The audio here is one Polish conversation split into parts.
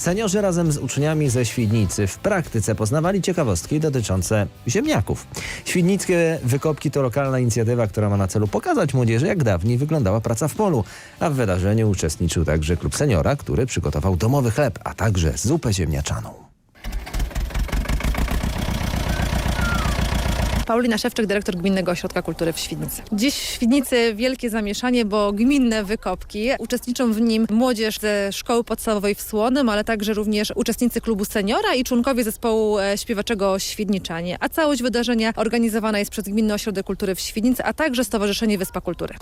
Seniorzy razem z uczniami ze Świdnicy w praktyce poznawali ciekawostki dotyczące ziemniaków. Świdnickie wykopki to lokalna inicjatywa, która ma na celu pokazać młodzieży, jak dawniej wyglądała praca w polu. A w wydarzeniu uczestniczył także klub seniora, który przygotował domowy chleb, a także zupę ziemniaczaną. Paulina Szewczyk, dyrektor Gminnego Ośrodka Kultury w Świdnicy. Dziś w Świdnicy wielkie zamieszanie, bo gminne wykopki. Uczestniczą w nim młodzież ze szkoły podstawowej w Słonym, ale także również uczestnicy klubu seniora i członkowie zespołu e, śpiewaczego Świdniczanie. A całość wydarzenia organizowana jest przez Gminny Ośrodek Kultury w Świdnicy, a także Stowarzyszenie Wyspa Kultury.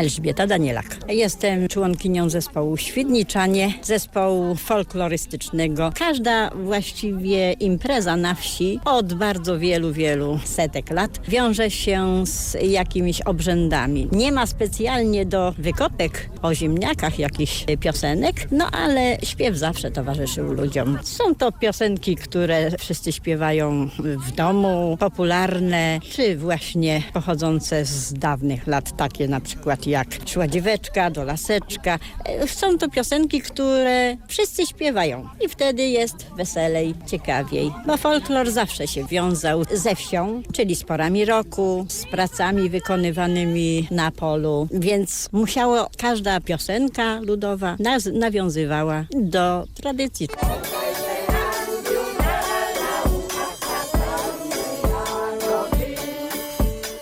Elżbieta Danielak. Jestem członkinią zespołu Świdniczanie, zespołu folklorystycznego. Każda właściwie impreza na wsi od bardzo wielu, wielu setek lat wiąże się z jakimiś obrzędami. Nie ma specjalnie do wykopek o ziemniakach jakichś piosenek, no ale śpiew zawsze towarzyszył ludziom. Są to piosenki, które wszyscy śpiewają w domu, popularne, czy właśnie pochodzące z dawnych lat, takie na przykład jak Szła dzieweczka do laseczka. E, Są to piosenki, które wszyscy śpiewają i wtedy jest weselej, ciekawiej, bo folklor zawsze się wiązał ze wsią, czyli z porami roku, z pracami wykonywanymi na polu, więc musiało każda piosenka ludowa naz- nawiązywała do tradycji.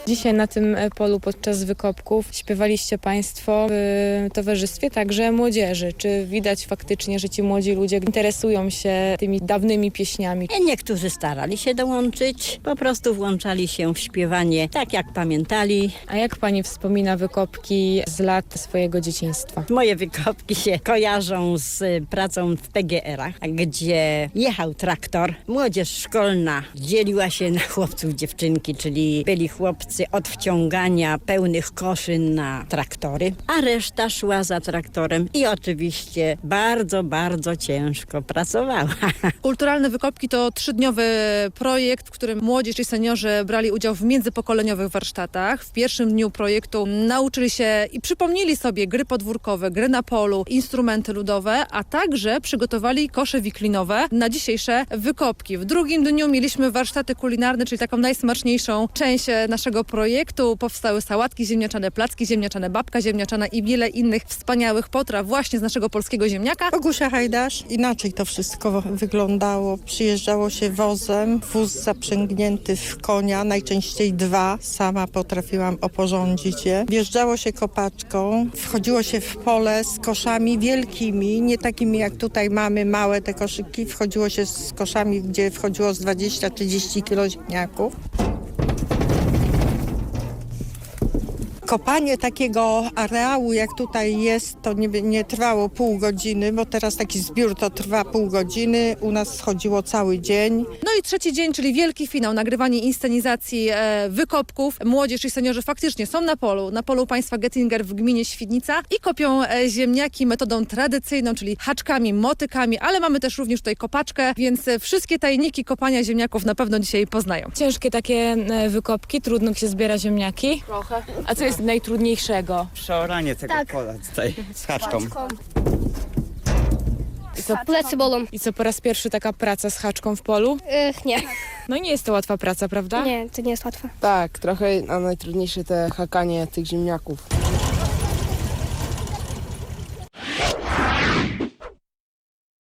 Dzisiaj na tym e, polu podczas wykopków śpiewaliście Państwo w towarzystwie także młodzieży. Czy widać faktycznie, że ci młodzi ludzie interesują się tymi dawnymi pieśniami? E, Niektórzy starali się dołączyć, po prostu włączali się w śpiewanie tak jak pamiętali, A jak Pani wspomina wykopki z lat swojego dzieciństwa? Moje wykopki się kojarzą z pracą w PGR-ach, gdzie jechał traktor. Młodzież szkolna dzieliła się na chłopców, dziewczynki, czyli byli chłopcy od wciągania pełnych koszy na traktory, a reszta szła za traktorem i oczywiście bardzo, bardzo ciężko pracowała. Kulturalne Wykopki to trzydniowy projekt, w którym młodzież i seniorzy brali udział w międzypokoleniowych warsztatach. W pierwszym dniu projektu nauczyli się i przypomnieli sobie gry podwórkowe, gry na polu, instrumenty ludowe, a także przygotowali kosze wiklinowe na dzisiejsze wykopki. W drugim dniu mieliśmy warsztaty kulinarne, czyli taką najsmaczniejszą część e, naszego projektu. Powstały sałatki ziemniaczane, placki ziemniaczane, babka ziemniaczana i wiele innych wspaniałych potraw właśnie z naszego polskiego ziemniaka. Bogusia Hajdasz. Inaczej to wszystko wyglądało. Przyjeżdżało się wozem, wóz zaprzęgnięty w konia, najczęściej dwa. Sama potrafiłam oporządzić je. Wjeżdżało się kopaczką, wchodziło się w pole z koszami wielkimi, nie takimi jak tutaj mamy, małe te koszyki. Wchodziło się z koszami, gdzie wchodziło z 20-30 kilo ziemniaków. Kopanie takiego areału, jak tutaj jest, to nie, nie trwało pół godziny, bo teraz taki zbiór to trwa pół godziny. U nas schodziło cały dzień. No i trzeci dzień, czyli wielki finał, nagrywanie inscenizacji e, wykopków. Młodzież i seniorzy faktycznie są na polu, na polu państwa Gettinger w gminie Świdnica i kopią e, ziemniaki metodą tradycyjną, czyli haczkami, motykami, ale mamy też również tutaj kopaczkę, więc e, wszystkie tajniki kopania ziemniaków na pewno dzisiaj poznają. Ciężkie takie e, wykopki, trudno się zbiera ziemniaki. Trochę. A co jest najtrudniejszego? przeoranie tego pola tutaj z haczką. I co, Plecy bolą. I co po raz pierwszy taka praca z haczką w polu? Ych, nie, No i nie jest to łatwa praca, prawda? nie, to nie jest łatwe. Tak, trochę, a najtrudniejsze te hakanie tych ziemniaków.